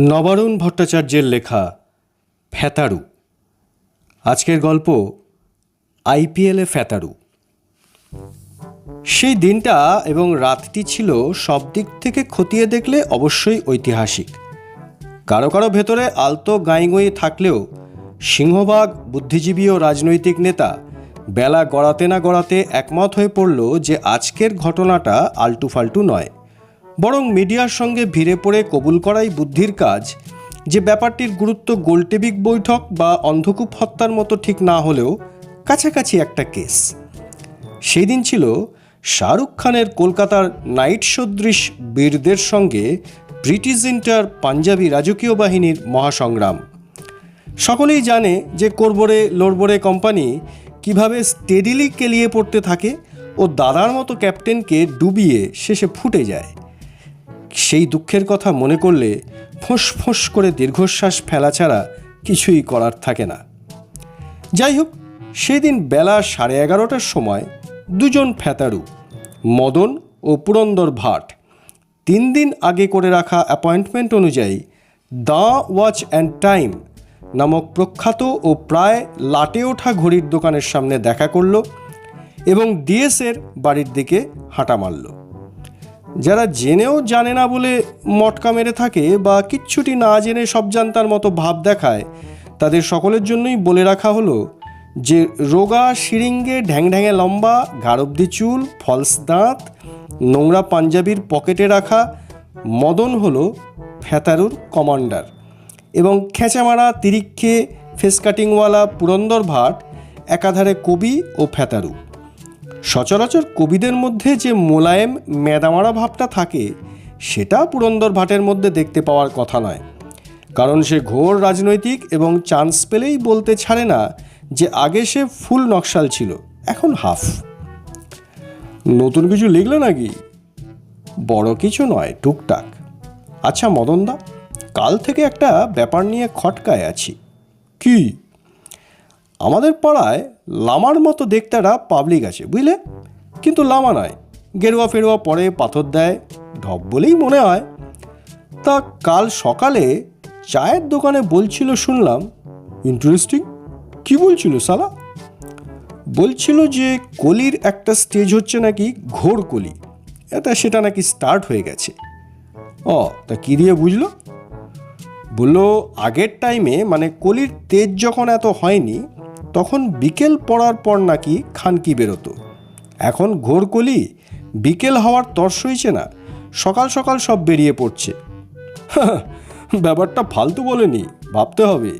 নবারুণ ভট্টাচার্যের লেখা ফ্যাতারু আজকের গল্প আইপিএলে ফ্যাতারু সেই দিনটা এবং রাতটি ছিল সব দিক থেকে খতিয়ে দেখলে অবশ্যই ঐতিহাসিক। কারও কারও ভেতরে আলতো গাঁইগুঁই থাকলেও সিংহভাগ বুদ্ধিজীবী ও রাজনৈতিক নেতা বেলা গড়াতে না গড়াতে একমত হয়ে পড়ল যে আজকের ঘটনাটা আলটু ফাল্টু নয়। বরং মিডিয়ার সঙ্গে ভিড়ে পড়ে কবুল করাই বুদ্ধির কাজ। যে ব্যাপারটির গুরুত্ব গোলটেবিক বৈঠক বা অন্ধকূপ হত্যার মতো ঠিক না হলেও কাছাকাছি একটা কেস। সেই দিন ছিল শাহরুখ খানের কলকাতার নাইট সদৃশ বীরদের সঙ্গে ব্রিটিশ ইন্টার পাঞ্জাবি রাজকীয় বাহিনীর মহাসংগ্রাম। সকলেই জানে যে কোরবরে, লোরবরে কোম্পানি কীভাবে স্টেডিলি কেলিয়ে পড়তে থাকে ও দাদার মতো ক্যাপ্টেনকে ডুবিয়ে শেষে ফুটে যায়। সেই দুঃখের কথা মনে করলে ফোঁস ফোঁস করে দীর্ঘশ্বাস ফেলা ছাড়া কিছুই করার থাকে না। যাই হোক, সেদিন বেলা সাড়ে এগারোটার সময় দুজন ফ্যাতারু মদন ও পুরন্দর ভাট, তিন দিন আগে করে রাখা অ্যাপয়েন্টমেন্ট অনুযায়ী দ্য ওয়াচ অ্যান্ড টাইম নামক প্রখ্যাত ও প্রায় লাটে ওঠা ঘড়ির দোকানের সামনে দেখা করল এবং ডিএসের বাড়ির দিকে হাঁটা মারল। যারা জেনেও জানে না বলে মটকা মেরে থাকে বা কিচ্ছুটি না জেনে সব জানতার মতো ভাব দেখায়, তাদের সকলের জন্যই বলে রাখা হলো যে রোগা শিরিঙ্গে ঢ্যাংঢ্যাঙে লম্বা ঘাড়বদি চুল, ফলস দাঁত, নোংরা পাঞ্জাবির পকেটে রাখা, মদন হলো ফ্যাতারুর কমান্ডার এবং খেঁচামারা, তিরিক্ষে, ফেস কাটিংওয়ালা, পুরন্দর ভাট, একাধারে কবি ও ফ্যাতারু সচরাচর কবিদের মধ্যে যে মোলায়েম মেদামারা ভাবটা থাকে, সেটা পুরন্দর ভাটের মধ্যে দেখতে পাওয়ার কথা নয়। কারণ সে ঘোর রাজনৈতিক এবং চান্স পেলেই বলতে ছাড়ে না যে আগে সে ফুল নকশাল ছিল, এখন হাফ। নতুন কিছু লিখলে নাকি? বড় কিছু নয়, টুকটাক। আচ্ছা মদনদা, কাল থেকে একটা ব্যাপার নিয়ে খটকায় আছি। কি? আমাদের পাড়ায় লামার মতো দেখতারা পাবলিক আছে, বুঝলে? কিন্তু লামা নয় গেরুয়া ফেরুয়া পরে পাথর দেয়, ঢপ বলেই মনে হয়। তা কাল সকালে চায়ের দোকানে বলছিল, শুনলাম ইন্টারেস্টিং কি বলছিল সালা? বলছিল যে, কলির একটা স্টেজ হচ্ছে নাকি ঘোর কলি। এটা সেটা নাকি স্টার্ট হয়ে গেছে। ও, তা কী দিয়ে বুঝলো? বলল, আগের টাইমে মানে কলির তেজ যখন এত হয়নি তখন বিকেল পড়ার পর নাকি খানকি বেরোতো। এখন ঘোর কলি বিকেল হওয়ার তর্স হয়েছে না, সকাল সকাল সব বেরিয়ে পড়ছে। ব্যাপারটা ফালতু বলেনি, ভাবতে হবে।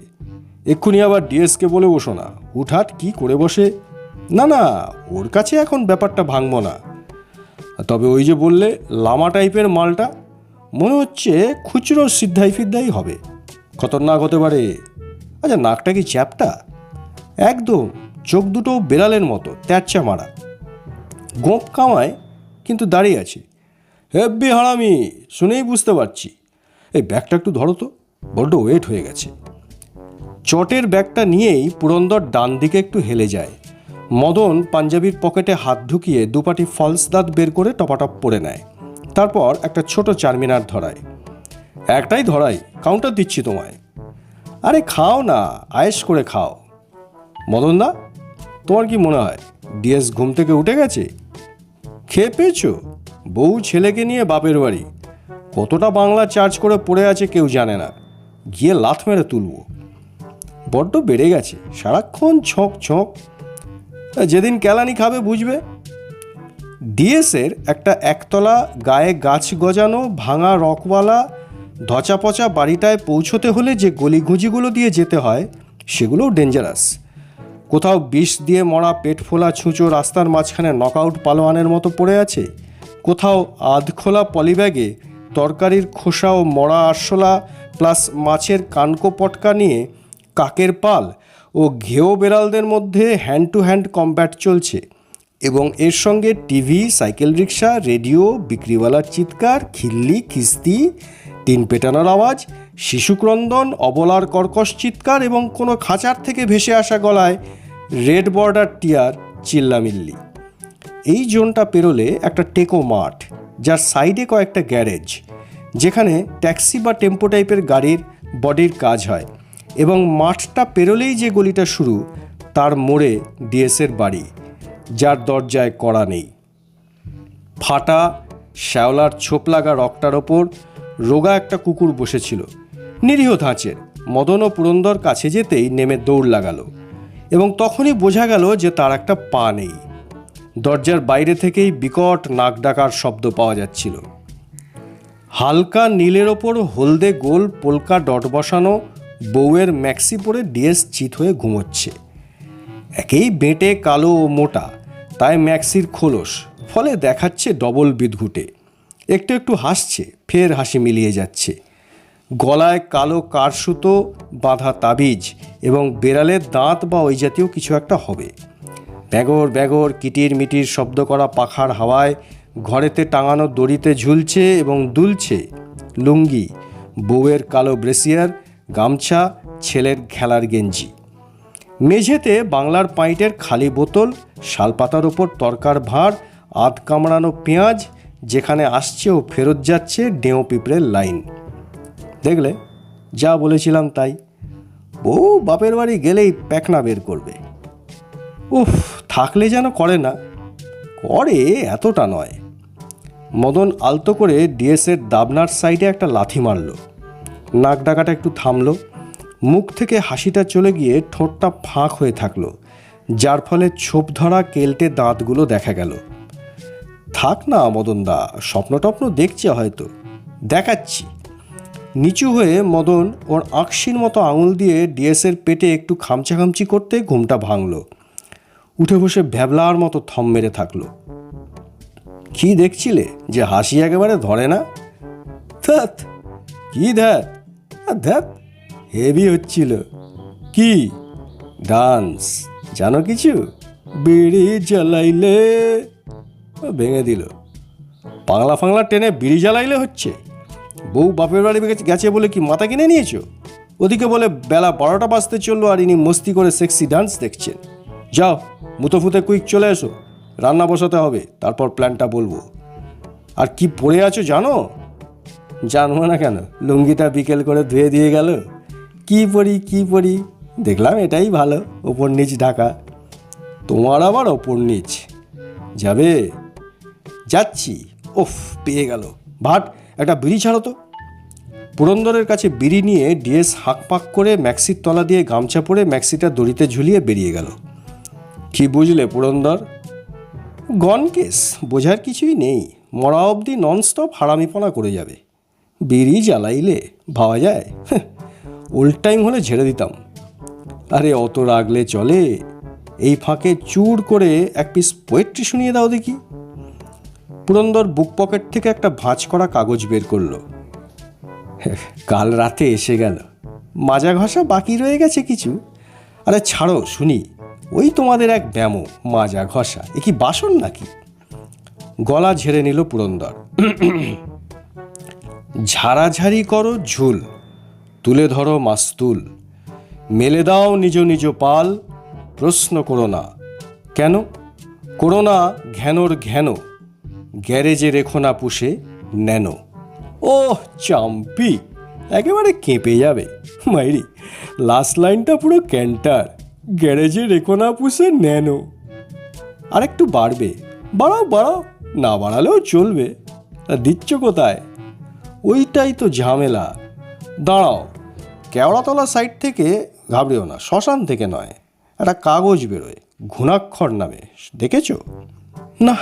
এক্ষুনি আবার ডিএসকে বলে বসো না, হুটহাট কি করে বসে? না না, ওর কাছে এখন ব্যাপারটা ভাঙবো না। তবে ওই যে বললে, লামা টাইপের মালটা, মনে হচ্ছে খুচরো সিদ্ধাই ফিদ্ধাই হবে। খতরনাক হতে পারে। আচ্ছা নাকটা কি চ্যাপটা? একদম চোখ দুটো বেড়ালের মতো তেরচা মারা। গোপ কামায়, কিন্তু দাঁড়িয়ে আছে। হেব্বি হারামি, শুনেই বুঝতে পারছি। এই ব্যাগটা একটু ধরো তো, বড্ড ওয়েট হয়ে গেছে। চটের ব্যাগটা নিয়েই পুরন্দর ডান দিকে একটু হেলে যায়। মদন পাঞ্জাবির পকেটে হাত ঢুকিয়ে দুপাটি ফলস দাঁত বের করে টপাটপ পরে নেয়। তারপর একটা ছোট চারমিনার ধরায়। একটাই ধরাই কাউন্টার দিচ্ছি তোমায়। আরে খাও না, আয়েস করে খাও। মদনদা, তোমার কি মনে হয় ডিএস ঘুম থেকে উঠে গেছে? খেয়ে পেয়েছ? বউ ছেলেকে নিয়ে বাপের বাড়ি। কতটা বাংলা চার্জ করে পড়ে আছে কেউ জানে না। গিয়ে লাথ মেরে তুলব। বড্ড বেড়ে গেছে, সারাক্ষণ ছক ছক। যেদিন কেলানি খাবে বুঝবে? ডিএসের একটা একতলা গায়ে গাছ গজানো ভাঙা রকওয়ালা ধচা পচা বাড়িটায় পৌঁছতে হলে যে গলিঘুঁজিগুলো দিয়ে যেতে হয়, সেগুলোও ডেঞ্জারাস কোথাও বিষ দিয়ে মরা পেট ফোলা ছুঁচো রাস্তার মাঝখানে নকআউট পালোয়ানের মতো পড়ে আছে? কোথাও আধখোলা পলিব্যাগে তরকারির খোসা ও মরা আরশোলা প্লাস মাছের কানকো পটকা নিয়ে কাকের পাল ও ঘেও বেড়ালদের মধ্যে হ্যান্ড টু হ্যান্ড কম্ব্যাট চলছে এবং এর সঙ্গে টিভি, সাইকেল রিক্সা রেডিও, বিক্রিওয়ালার চিৎকার, খিল্লি, খিস্তি তিন পেটানোর আওয়াজ, শিশুক্রন্দন, অবলার কর্কশ চিৎকার এবং কোনো খাঁচার থেকে ভেসে আসা গলায় রেড বর্ডার টিয়ার চিল্লামিল্লি। এই জোনটা পেরোলে একটা টেকো মাঠ, যার সাইডে কয়েকটা গ্যারেজ, যেখানে ট্যাক্সি বা টেম্পো টাইপের গাড়ির বডির কাজ হয় এবং মাঠটা পেরোলেই যে গলিটা শুরু, তার মোড়ে ডিএসের বাড়ি, যার দরজায় কড়া নেই। ফাটা, শ্যাওলার ছোপ লাগা রকটার ওপর রোগা একটা কুকুর বসেছিল। নিরীহ ধাঁচের, মদন ও পুরন্দর কাছে যেতেই নেমে দৌড় লাগালো। এবং তখনই বোঝা গেল যে তার একটা পা নেই। দরজার বাইরে থেকেই বিকট নাক ডাকার শব্দ পাওয়া যাচ্ছিল। হালকা নীলের ওপর হলদে গোল পোলকা ডট বসানো বউয়ের ম্যাক্সি পরে ডিএস চিত হয়ে ঘুমোচ্ছে। একেই বেঁটে, কালো ও মোটা, তাই ম্যাক্সির খোলস, ফলে দেখাচ্ছে ডবল বিদঘুটে একটু একটু হাসছে, ফের হাসি মিলিয়ে যাচ্ছে। গলায় কালো কারসুতো, বাঁধা তাবিজ এবং বেড়ালের দাঁত বা ওই জাতীয় কিছু একটা হবে। ব্যাগর ব্যাগর, কিটির মিটির শব্দ করা পাখার হাওয়ায় ঘরেতে টাঙানো দড়িতে ঝুলছে এবং দুলছে লুঙ্গি, বউয়ের কালো ব্রেসিয়ার, গামছা, ছেলের খেলার গেঞ্জি। মেঝেতে বাংলার পাইটের খালি বোতল, শালপাতার ওপর তরকার ভাঁড় আধ কামড়ানো পেঁয়াজ, যেখানে আসছে ও ফেরত যাচ্ছে ডেঁও পিঁপড়ের লাইন। দেখলে যা বলেছিলাম তাই। বউ বাপের বাড়ি গেলেই প্যাকনা বের করবে। উফ, থাকলে যেন করে না, করে এতটা নয়। মদন আলতো করে ডিএসের দাবনার সাইডে একটা লাথি মারল। নাক ডাকাটা একটু থামলো। মুখ থেকে হাসিটা চলে গিয়ে ঠোঁটটা ফাঁক হয়ে থাকল, যার ফলে ছোপ ধরা কেলটে দাঁতগুলো দেখা গেল। থাক না মদনদা স্বপ্ন টপ্ন দেখছে হয়তো। দেখাচ্ছি। নিচু হয়ে মদন ওর আঁকশির মতো আঙুল দিয়ে ডিএসের পেটে একটু খামচা খামচি করতে ঘুমটা ভাঙলো। উঠে বসে ভ্যাবলার মতো থম মেরে থাকল। কি দেখছিলে যে হাসি একেবারে ধরে না? ধ্যাত কি ধ্যাত ধ্যাত হেভি হচ্ছিল। কি? ডান্স, জানো কিছু? বিড়ি জ্বালাইলে ভেঙে দিল। পাংলা ফাংলা টেনে বিড়ি জ্বালাইলে হচ্ছে? বউ বাপের বাড়ি গেছে- বলে কি মাথা কিনে নিয়েছো? ওদিকে বলে, বেলা বারোটা বাজতে চলল আর ইনি মস্তি করে সেক্সি ডান্স দেখছেন। যাও, মুতো ফুতে কুইক চলে এসো, রান্না বসাতে হবে, তারপর প্ল্যানটা বলব। আর কি পড়ে আছো জানো? জানব না কেন, লুঙ্গিটা বিকেল করে ধুয়ে দিয়ে গেল। কি পরি কি পরি? দেখলাম এটাই ভালো, ওপর নিচ ঢাকা। তোমার আবার ওপর নিচ। যাবে? যাচ্ছি। ওফ পেয়ে গেল। ভাট একটা বিড়ি ছাড়ো তো। পুরন্দরের কাছে বিড়ি নিয়ে ডিএস হাঁক পাক করে ম্যাক্সির তলা দিয়ে গামছা পরে ম্যাক্সিটা দড়িতে ঝুলিয়ে বেরিয়ে গেল। কি বুঝলে পুরন্দর? গন কেস, বোঝার কিছুই নেই। মরা অবধি ননস্টপ হারামিপনা করে যাবে। বিড়ি জ্বালাইলে ভাবা যায়? ওল্ড টাইম হলে ঝেড়ে দিতাম। আরে অত রাগলে চলে। এই ফাঁকে চুর করে এক পিস পোয়েট্রি শুনিয়ে দাও দেখি। পুরন্দর বুক পকেট থেকে একটা ভাঁজ করা কাগজ বের করল। কাল রাতে এসে গেল। মাজা ঘষা বাকি রয়ে গেছে কিছু। আরে ছাড়ো, শুনি। ওই তোমাদের এক ব্যামো, মাজা ঘষা। এ কি বাসন নাকি? গলা ঝেড়ে নিল পুরন্দর। ঝাড়াঝাড়ি করো ঝুল, তুলে ধরো মাস্তুল। মেলে দাও নিজ নিজ পাল, প্রশ্ন করো না। কেন? করো না ঘ্যানোর ঘ্যান। গ্যারেজে রেখো না পুষে, নেনো। ও চাম্পি, একেবারে কেঁপে যাবে। মাইরি লাস্ট লাইনটা পুরো ক্যান্টার। গ্যারেজে রেখো না পুষে, নেনো। আর একটু বাড়বে। বাড়াও বাড়াও, না বাড়ালেও চলবে। তা দিচ্ছ কোথায়? ওইটাই তো ঝামেলা। দাঁড়াও, কেওড়াতলা সাইড থেকে, ঘাবড়েও না, শ্মশান থেকে নয়। একটা কাগজ বেরোয়, ঘুণাক্ষর নামে। দেখেছ? না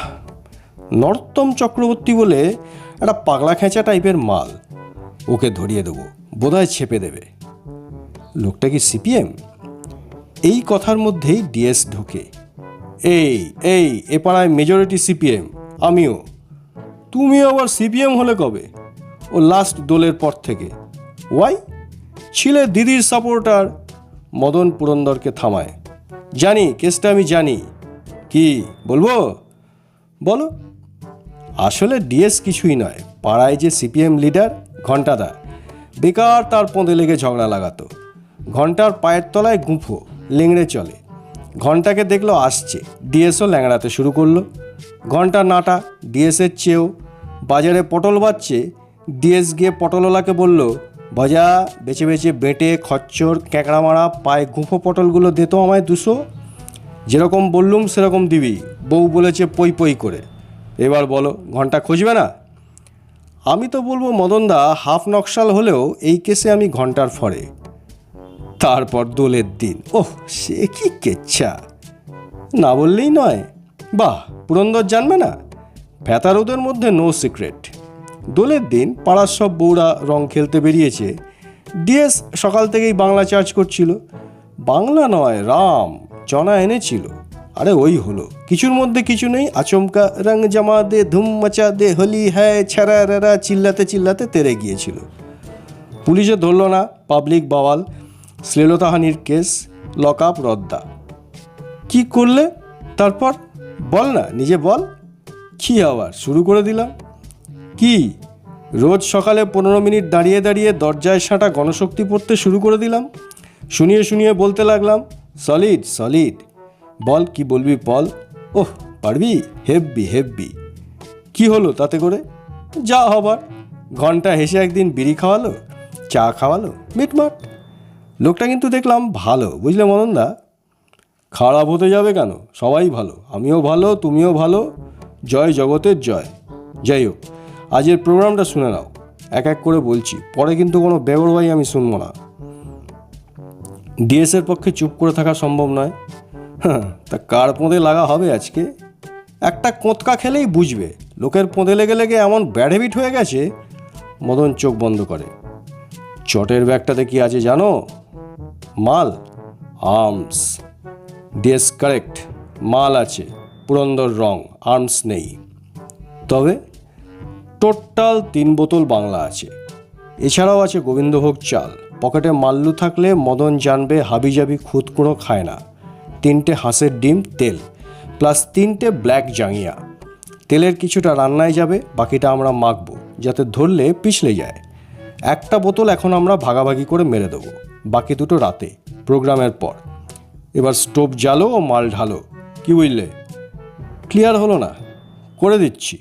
নর্তম চক্রবর্তী বলে একটা পাগলা খেঁচা টাইপের মাল। ওকে ধরিয়ে দেবো, বোধহয় ছেপে দেবে। লোকটা কি সিপিএম? এই কথার মধ্যেই ডিএস ঢোকে। এই এই, এ পাড়ায় মেজরিটি সিপিএম, আমিও। তুমি আবার সিপিএম হলে কবে? ও লাস্ট দোলের পর থেকে। ওয়াই ছিলে দিদির সাপোর্টার মদন পুরন্দরকে থামায়। জানি, কেসটা আমি জানি। কি, বলব? বলো। আসলে ডিএস কিছুই নয়, পাড়ায় যে সিপিএম লিডার, ঘণ্টাদা। বেকার তার পোঁদে লেগে ঝগড়া লাগাতো। ঘণ্টার পায়ের তলায় গুঁফো, লেংড়ে চলে। ঘন্টাকে দেখল আসছে, ডিএসও ল্যাংড়াতে শুরু করল। ঘণ্টা নাটা, ডিএসের চেয়েও। বাজারে পটল বাচ্ছে ডিএস গিয়ে পটলওয়ালাকে বলল ভজা বেছে বেছে বেটে, খচ্চর ক্যাঁকড়া মারা পায়ে গুঁফো পটলগুলো দে তো আমায় দুশো। যেরকম বললুম, সেরকম দিবি। বউ বলেছে পই পই করে। এবার বলো, ঘণ্টা খুঁজবে না? আমি তো বলব মদনদা হাফ নকশাল হলেও এই কেসে আমি ঘণ্টার ফরে। তারপর দোলের দিন। ওহ, সে কি কেচ্ছা। না বললেই নয়। বাহ, পুরন্দর জানবে না? ফ্যাতারোদের মধ্যে নো সিক্রেট দোলের দিন পাড়ার সব বউরা রং খেলতে বেরিয়েছে। ডিএস সকাল থেকেই বাংলা চার্জ করছিল। বাংলা নয়, রাম, চনা এনেছিল। আরে ওই হলো। কিছুর মধ্যে কিছু নেই, আচমকা রং জামা দে, ধুম মচা দে, হলি হ্যায় ছ্যারা রেরা চিল্লাতে চিল্লাতে তেরে গিয়েছিল। পুলিশে ধরল না, পাবলিক বাওয়াল শ্লীলতাহানির কেস, লক আপ রদ্দা। কি করলে? তারপর? বল না, নিজে বল। কি আবার, শুরু করে দিলাম। কি? রোজ সকালে পনেরো মিনিট দাঁড়িয়ে দাঁড়িয়ে দরজায় সাঁটা গণশক্তি পড়তে শুরু করে দিলাম। শুনিয়ে শুনিয়ে বলতে লাগলাম, সলিড সলিড। বল, কি বলবি বল? ওহ, পারবি? হেব্বি হেব্বি। কি হলো তাতে করে? যা হবার। ঘণ্টা হেসে একদিন বিড়ি খাওয়ালো, চা খাওয়ালো, মিটমাট। লোকটা কিন্তু দেখলাম ভালো, বুঝলে মনন্দা? খারাপ হতে যাবে কেন? সবাই ভালো, আমিও ভালো, তুমিও ভালো। জয় জগতের জয়। যাই হোক, আজের প্রোগ্রামটা শুনে নাও। এক এক করে বলছি, পরে কিন্তু কোনো বেগরবাই আমি শুনব না। ডিএসের পক্ষে চুপ করে থাকা সম্ভব নয়। হ্যাঁ তা কার পোঁদে লাগা হবে আজকে? একটা কোঁতকা খেলেই বুঝবে। লোকের পোঁদে লেগে লেগে এমন ব্যাড হ্যাবিট হয়ে গেছে, মদন চোখ বন্ধ করে। চটের ব্যাগটাতে কি আছে জানো? মাল আর্মস ডিএস কারেক্ট মাল আছে, পুরন্দর রং আর্মস নেই। তবে টোটাল তিন বোতল বাংলা আছে। এছাড়াও আছে গোবিন্দভোগ চাল। পকেটে মাল্লু থাকলে মদন জানবে হাবিজাবি খুদ কোনো খায় না। তিনটে হাঁসের ডিম, তেল, প্লাস তিনটে ব্ল্যাক জাঙ্গিয়া। তেলের কিছুটা রান্নায় যাবে, বাকিটা আমরা মাখবো, যাতে ধরলে পিছলে যায়। একটা বোতল এখন আমরা ভাগাভাগি করে মেরে দেবো, বাকি দুটো রাতে, প্রোগ্রামের পর। এবার স্টোভ জ্বালো ও মাল ঢালো। কি বুঝলে? ক্লিয়ার হলো না? করে দিচ্ছি।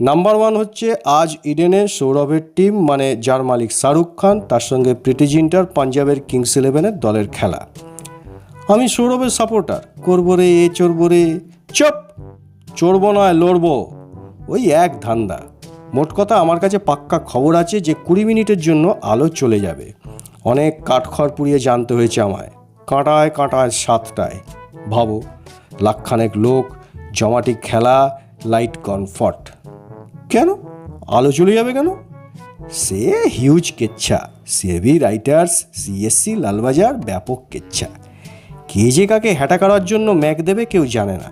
নাম্বার ওয়ান হচ্ছে, আজ ইডেনে সৌরভের টিম মানে যার মালিক শাহরুখ খান, তার সঙ্গে প্রীতি জিন্টার, পাঞ্জাবের কিংস ইলেভেনের দলের খেলা। আমি সৌরভের সাপোর্টার করব রে এ চড়বো রে। চপ! চড়বো নয়, লড়বো। ওই এক ধান্দা। মোট কথা আমার কাছে পাক্কা খবর আছে যে কুড়ি মিনিটের জন্য আলো চলে যাবে। অনেক কাঠখড় পুড়িয়ে জানতে হয়েছে আমায়। কাঁটায় কাঁটায় সাতটায়। ভাবো, লাখখানেক লোক, জমাটি খেলা, লাইট কনফর্ট কেন? আলো চলে যাবে কেন? সে হিউজ কেচ্ছা। সিএবি রাইটার্স সিএসসি লালবাজার ব্যাপক কেচ্ছা। কে যে কাকে হ্যাটা করার জন্য ম্যাক দেবে কেউ জানে না।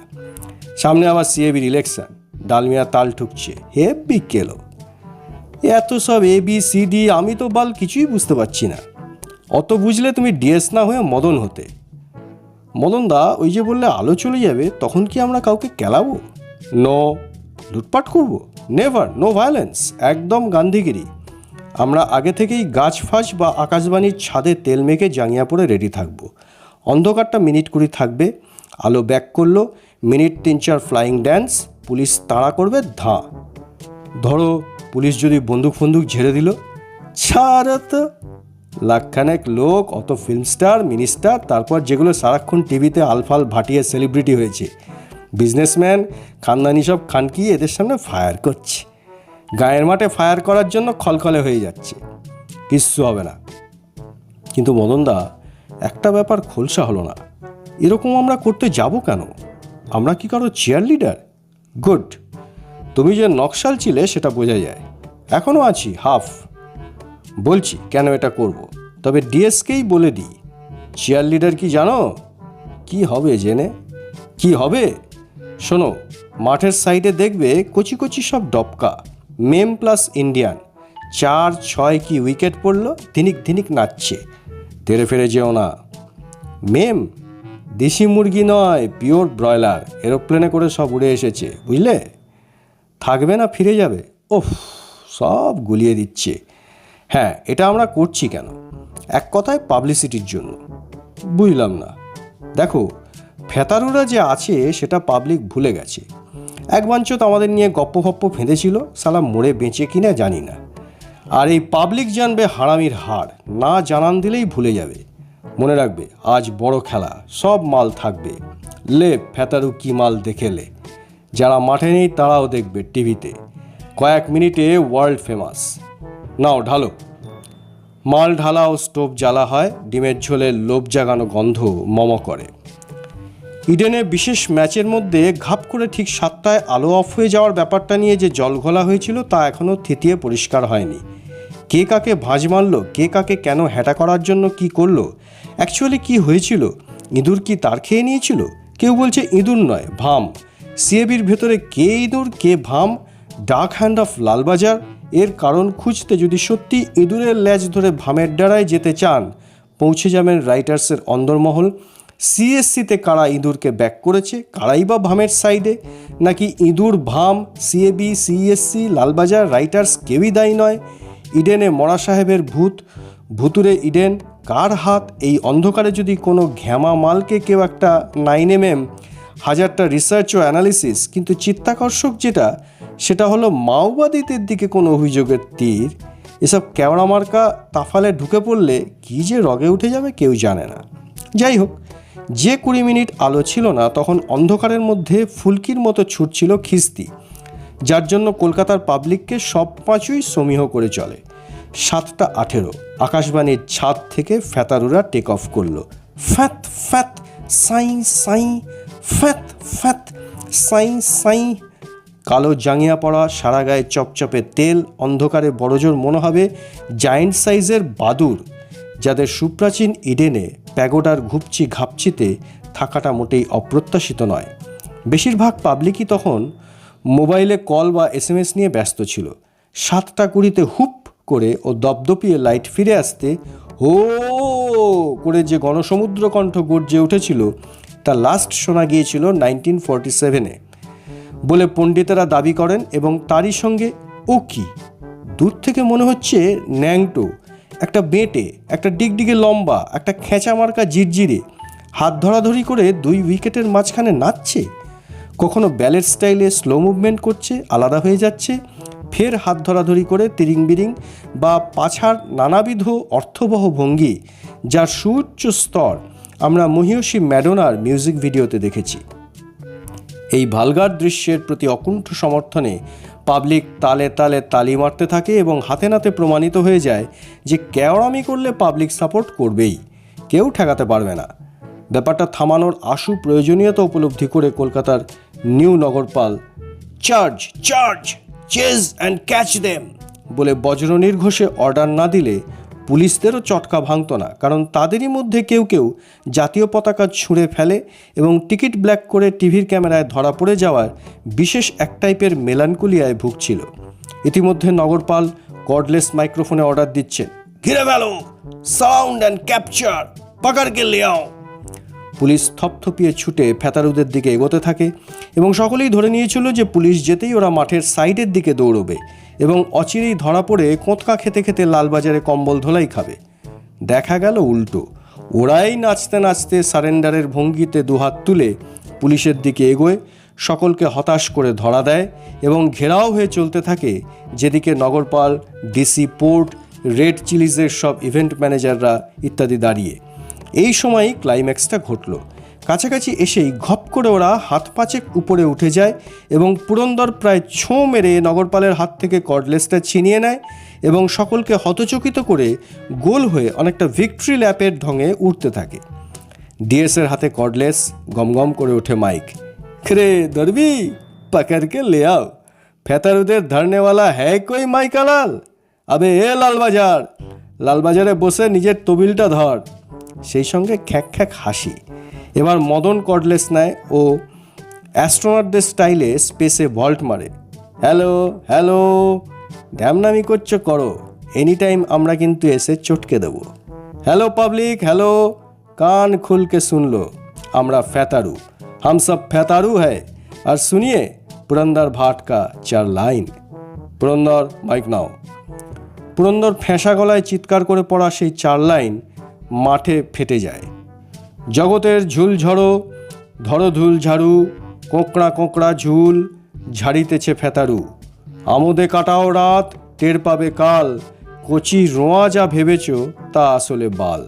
সামনে আবার সিএবির ইলেকশন ডালমিয়া তাল ঠুকছে হেব্বি কেলো। এত সব এ বি সি ডি আমি তো বাল কিছুই বুঝতে পারছি না। অত বুঝলে তুমি ডিএস না হয়ে মদন হতে। মদন দা, ওই যে বললে আলো চলে যাবে, তখন কি আমরা কাউকে কেলাবো? নো লুটপাট করব? নেভার নো ভায়োলেন্স একদম গান্ধীগিরি। আমরা আগে থেকেই গাছ ফাঁস বা আকাশবাণীর ছাদে তেল মেখে জাঙ্গিয়া পরে রেডি থাকব। অন্ধকারটা মিনিট কুড়ি থাকবে, আলো ব্যাক করল, মিনিট তিন চার ফ্লাইং ড্যান্স পুলিশ তাড়া করবে, ধা। ধরো, পুলিশ যদি বন্দুক ফন্দুক ঝেড়ে দিল। ছাড় তো লাখখানেক লোক, অত ফিল্ম স্টার মিনিস্টার তারপর যেগুলো সারাক্ষণ টিভিতে আলফাল ভাটিয়ে সেলিব্রিটি হয়েছে। বিজনেসম্যান খানদানি সব খানকি এদের সামনে ফায়ার করছে। গায়ের মাঠে ফায়ার করার জন্য খলখলে হয়ে যাচ্ছে। কিচ্ছু হবে না। কিন্তু মদনদা একটা ব্যাপার খোলসা হলো না। এরকম আমরা করতে যাব কেন? আমরা কি কারও চেয়ার লিডার গুড তুমি যে নকশাল ছিলে, সেটা বোঝা যায়। এখনও আছি হাফ বলছি, কেন এটা করব। তবে ডিএসকেই বলে দিই। চেয়ার লিডার কি জানো? কি হবে জেনে? কি হবে? শোনো, মাঠের সাইডে দেখবে কচি কচি সব ডবকা। মেম প্লাস ইন্ডিয়ান চার, ছয় কি উইকেট পড়ল? ধিনিক ধিনিক নাচছে। তেরে ফেরে যেও না। মেম, দেশি মুরগি নয়, পিওর ব্রয়লার। এরোপ্লেনে করে সব উড়ে এসেছে, বুঝলে? থাকবে না, ফিরে যাবে। ওফ, সব গুলিয়ে দিচ্ছে। হ্যাঁ এটা আমরা করছি কেন? এক কথায় পাবলিসিটির জন্য। বুঝলাম না। দেখো, ফেতারুরা যে আছে, সেটা পাবলিক ভুলে গেছে। এক বাঞ্চত আমাদের নিয়ে গপ্প ফপ্প ফেঁদেছিল, সালা মরে বেঁচে কিনা জানি না। আর এই পাবলিক জানবে হারামির হার। না জানান দিলেই ভুলে যাবে। মনে রাখবে, আজ বড় খেলা, সব মাল থাকবে। লে, ফেতারু কি মাল দেখেলে যারা মাঠে নেই, তারাও দেখবে টিভিতে। কয়েক মিনিটে ওয়ার্ল্ড ফেমাস নাও, ঢালো। মাল ঢালা ও স্টোভ জ্বালা হয়, ডিমের ঝোলে লোভ জাগানো গন্ধ মম করে। ইডেনে বিশেষ ম্যাচের মধ্যে ঘাপ করে ঠিক সাতটায় আলো অফ হয়ে যাওয়ার ব্যাপারটা নিয়ে যে জল ঘোলা হয়েছিল, তা এখনও থিতিয়ে পরিষ্কার হয়নি। কে কাকে ভাঁজ মারলো, কে কাকে কেন হ্যাটা করার জন্য কি করল অ্যাকচুয়ালি কি হয়েছিল, ইঁদুর কি তার খেয়ে নিয়েছিল? কেউ বলছে ইঁদুর নয়, ভাম। সিএবির ভেতরে কে ইঁদুর, কে ভাম? ডাক হ্যান্ড অফ লালবাজার। এর কারণ খুঁজতে যদি সত্যি ইঁদুরের ল্যাজ ধরে ভামের ডাড়ায় যেতে চান, পৌঁছে যাবেন রাইটার্সের অন্দরমহল। সিএসসিতে কারা ইঁদুরকে ব্যাক করেছে, কারাই বা ভামের সাইডে? নাকি ইঁদুর, ভাম, সিএবি, সিএসসি, লালবাজার, রাইটার্স কেউই দায়ী নয়? ইডেনে মরা সাহেবের ভূত ভুতুরে ইডেন, কার হাত? এই অন্ধকারে যদি কোনো ঘ্যামা মালকে কেউ একটা নাইন এম এম হাজারটা রিসার্চ ও অ্যানালিসিস কিন্তু চিত্তাকর্ষক যেটা, সেটা হলো মাওবাদীদের দিকে কোনো অভিযোগের তীর। এসব কেওড়া মার্কা তাফালে ঢুকে পড়লে কী যে রগে উঠে যাবে কেউ জানে না। যাই হোক, যে কুড়ি মিনিট আলো ছিল না, তখন অন্ধকারের মধ্যে ফুলকির মতো ছুটছিল খিস্তি, যার জন্য কলকাতার পাবলিককে সব পাঁচুই সমীহ করে চলে। সাতটা আঠেরো। আকাশবাণীর ছাদ থেকে ফ্যাতারুরা টেক অফ করল। ফ্যাত ফ্যাত, সাই সাই, ফ্যাত ফ্যাত, সাই সাই। কালো জাঙিয়া পড়া সারা গায়ে চপচপে তেল, অন্ধকারে বড়জোর মনে হবে জায়েন্ট সাইজের বাদুর। যাদের সুপ্রাচীন ইডেনে প্যাগোডার ঘুপচি ঘাপচিতে থাকাটা মোটেই অপ্রত্যাশিত নয়। বেশিরভাগ পাবলিকই তখন মোবাইলে কল বা এস নিয়ে ব্যস্ত ছিল। সাতটা কুড়িতে হুপ করে ও দপদপিয়ে লাইট ফিরে আসতে হো করে যে গণসমুদ্র কণ্ঠ গর্জে উঠেছিল, তা লাস্ট শোনা গিয়েছিল নাইনটিন ফর্টি সেভেনে বলে পণ্ডিতেরা দাবি করেন এবং তারই সঙ্গে ও কি? দূর থেকে মনে হচ্ছে ন্যাংটো, একটা বেঁটে, একটা ডিগডিগে লম্বা, একটা খেঁচা মার্কা জিরজিরে, হাত ধরাধরি করে দুই উইকেটের মাঝখানে নাচছে। কখনো ব্যালেট স্টাইলে স্লো মুভমেন্ট করছে, আলাদা হয়ে যাচ্ছে ফের হাত ধরাধরি করে তিরিং বিরিং বা পাছার নানাবিধ অর্থবহ ভঙ্গি, যার সুউচ্চ স্তর আমরা মহিয়সী ম্যাডোনার মিউজিক ভিডিওতে দেখেছি। এই ভালগার দৃশ্যের প্রতি অকুণ্ঠ সমর্থনে পাবলিক তালে তালে তালি মারতে থাকে এবং হাতে নাতে প্রমাণিত হয়ে যায় যে কেওড়ামি করলে পাবলিক সাপোর্ট করবেই, কেউ ঠেকাতে পারবে না। ব্যাপারটা থামানোর আশু প্রয়োজনীয়তা উপলব্ধি করে কলকাতার new নগরপাল, charge charge! Chase and catch them বলে বজ্র নির্ঘোষে অর্ডার না দিলে পুলিশদেরও চটকা ভাঙত না, কারণ তাদেরই মধ্যে কেউ কেউ জাতীয় পতাকা ছুঁড়ে ফেলে এবং টিকিট ব্ল্যাক করে টিভির ক্যামেরায় ধরা পড়ে যাওয়ার বিশেষ এক টাইপের মেলানকুলিয়ায় ভুগছিল। ইতিমধ্যে নগরপাল কর্ডলেস মাইক্রোফোনে অর্ডার দিচ্ছেন। ঘিরে ফেল সাউন্ড অ্যান্ড ক্যাপচার। পাকারকে লিয়াও। পুলিশ থপথপিয়ে ছুটে ফেতারুদের দিকে এগোতে থাকে এবং সকলেই ধরে নিয়েছিল যে পুলিশ যেতেই ওরা মাঠের সাইডের দিকে দৌড়বে এবং অচিরেই ধরা পড়ে কোঁতকা খেতে খেতে লালবাজারে কম্বল ধোলাই খাবে। দেখা গেল উল্টো। ওরাই নাচতে নাচতে সারেন্ডারের ভঙ্গিতে দুহাত তুলে পুলিশের দিকে এগোয়, সকলকে হতাশ করে ধরা দেয় এবং ঘেরাও হয়ে চলতে থাকে। যেদিকে নগরপাল, ডিসি পোর্ট, রেড চিলিজের সব ইভেন্ট ম্যানেজাররা ইত্যাদি দাঁড়িয়ে। এই সময়ই ক্লাইম্যাক্সটা ঘটল। কাছাকাছি এসেই ঘপ করে ওরা হাত পাচেক উপরে উঠে যায় এবং পুরন্দর প্রায় ছোঁ মেরে নগরপালের হাত থেকে কর্ডলেসটা ছিনিয়ে নেয় এবং সকলকে হতচকিত করে গোল হয়ে অনেকটা ভিক্টরি ল্যাপের ঢঙে উঠতে থাকে। ডিএসের হাতে কর্ডলেস গমগম করে ওঠে মাইক। খেরে দরবি, পাকারকে লে আও। ফেতারুদের ধরনেওয়ালা হ্যায় কই মাইকালাল? আবে এ লালবাজার। লালবাজারে বসে নিজের তবিলটা ধর। সেই সঙ্গে খ্যাক খ্যাক হাসি এবার মদন কর্ডলেস নেয় ও অ্যাস্ট্রোনটদের স্টাইলে স্পেসে ভল্ট মারে হ্যালো হ্যালো ড্যামনামি করছো করো এনি টাইম আমরা কিন্তু এসে চটকে দেবো হ্যালো পাবলিক হ্যালো কান খুলকে শুনলো আমরা ফ্যাতারু हम सब ফ্যাতারু হ্যায় আর শুনিয়ে পুরন্দর ভাট কা চার লাইন পুরন্দর মাইক নাও পুরন্দর ফেঁসা গলায় চিৎকার করে পড়া সেই চার লাইন মাঠে ফেটে যায়। জগতের ঝুল ঝড়ো ধরো ধুল ঝাড়ু, কোঁকড়া কোঁকড়া ঝুল ঝাড়িতেছে ফেতারু। আমোদে কাটাও রাত, টের পাবে কাল, কচি রোঁয়া যা ভেবেছ তা আসলে বাল।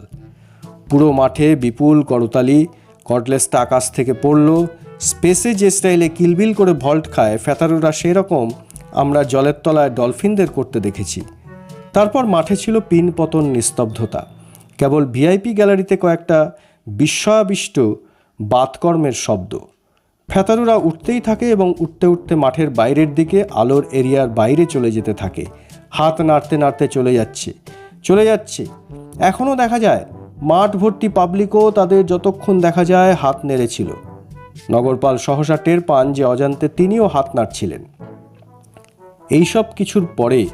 পুরো মাঠে বিপুল করতালি কটলেসটা আকাশ থেকে পড়ল, স্পেসে যে স্টাইলে কিলবিল করে ভল্ট খায় ফেতারুরা সেরকম আমরা জলের তলায় ডলফিনদের করতে দেখেছি। তারপর মাঠে ছিল পিন পতন নিস্তব্ধতা। কেবল ভিআইপি গ্যালারিতে কয়েকটা বিস্ময়াবিষ্ট বাতকর্মের শব্দ। ফেতারুরা উঠতেই থাকে এবং উঠতে উঠতে মাঠের বাইরের দিকে আলোর এরিয়ার বাইরে চলে যেতে থাকে। হাত নাড়তে নাড়তে চলে যাচ্ছে চলে যাচ্ছে। এখনও দেখা যায়, মাঠ ভর্তি পাবলিকও তাদের যতক্ষণ দেখা যায় হাত নেড়েছিল। নগরপাল সহসা টের পান যে অজান্তে তিনিও হাত নাড়ছিলেন। এইসব কিছুর পরে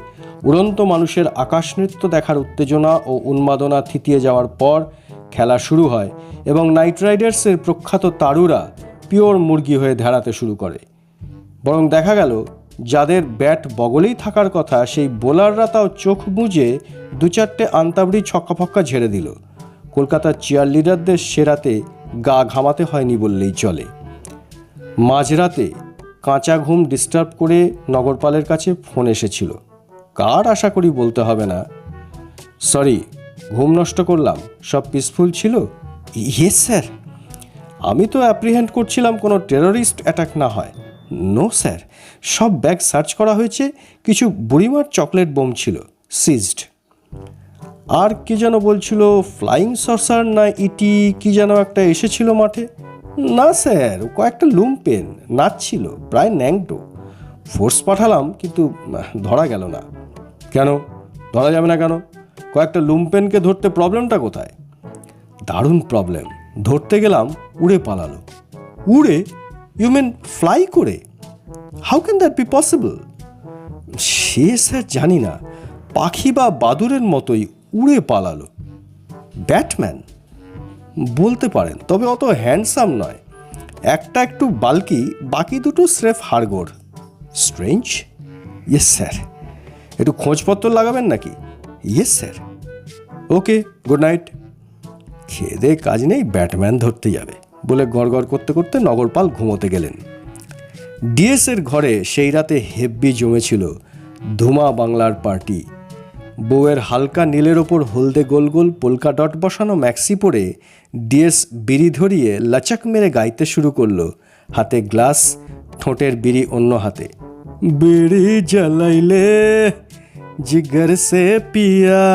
উড়ন্ত মানুষের আকাশ নৃত্য দেখার উত্তেজনা ও উন্মাদনা থিতিয়ে যাওয়ার পর খেলা শুরু হয় এবং নাইট রাইডার্সের প্রখ্যাত তারুরা পিওর মুরগি হয়ে ধারাতে শুরু করে। বরং দেখা গেল, যাদের ব্যাট বগলেই থাকার কথা, সেই বোলাররা তাও চোখ বুজে দু চারটে আন্তাবড়ি ছক্কা ফক্কা ঝেড়ে দিল। কলকাতার চেয়ার লিডারদের সেরাতে গা ঘামাতে হয়নি বললেই চলে। মাঝরাতে কাঁচা ঘুম ডিস্টার্ব করে নগরপালের কাছে ফোন এসেছিল। কার আশা করি বলতে হবে না। সরি ঘুম নষ্ট করলাম, সব পিসফুল ছিল? ইয়েস স্যার আমি তো অ্যাপ্রিহেন্ড করছিলাম কোনো টেররিস্ট অ্যাটাক না হয়। নো স্যার সব ব্যাগ সার্চ করা হয়েছে, কিছু বুড়িমার চকলেট বোম ছিল সিজড আর কি যেন বলছিল ফ্লাইং সসার না ইটি কি যেন একটা এসেছিল মাঠে? না স্যার কয়েকটা লুমপেন নাচছিল প্রায় ন্যাংটো। ফোর্স পাঠালাম, কিন্তু ধরা গেল না। কেন? ধরা যাবে না কেন? কয়েকটা লুমপেনকে ধরতে প্রবলেমটা কোথায়? দারুণ প্রবলেম। ধরতে গেলাম উড়ে পালালো। উড়ে? ইউ মিন ফ্লাই করে? How can that be possible say sir জানি না। পাখি বা বাদুরের মতোই উড়ে পালালো। ব্যাটম্যান? বলতে পারেন, তবে অত হ্যান্ডসাম নয়। একটা একটু বালকি, বাকি দুটো স্রেফ হাড়গোড়। স্ট্রেঞ্জ? Yes sir. একটু খোঁজপত্র লাগাবেন নাকি? Yes sir okay good night খেয়ে দেয়ে কাজ নেই, ব্যাটম্যান ধরতে যাবে। বলে গড়গড় করতে করতে নগরপাল ঘুমোতে গেলেন। ডিএসের ঘরে সেই রাতে হেব্বি জমেছিল ধুমা বাংলার পার্টি। বউয়ের হালকা নীলের ওপর হলদে গোল গোল পোলকা ডট বসানো ম্যাক্সি পরে ডিএস বিড়ি ধরিয়ে লাচাক মেরে গাইতে শুরু করল। হাতে গ্লাস, ঠোঁটের বিড়ি অন্য হাতে। বিড়ি জ্বালাইলে জিগর সে পিয়া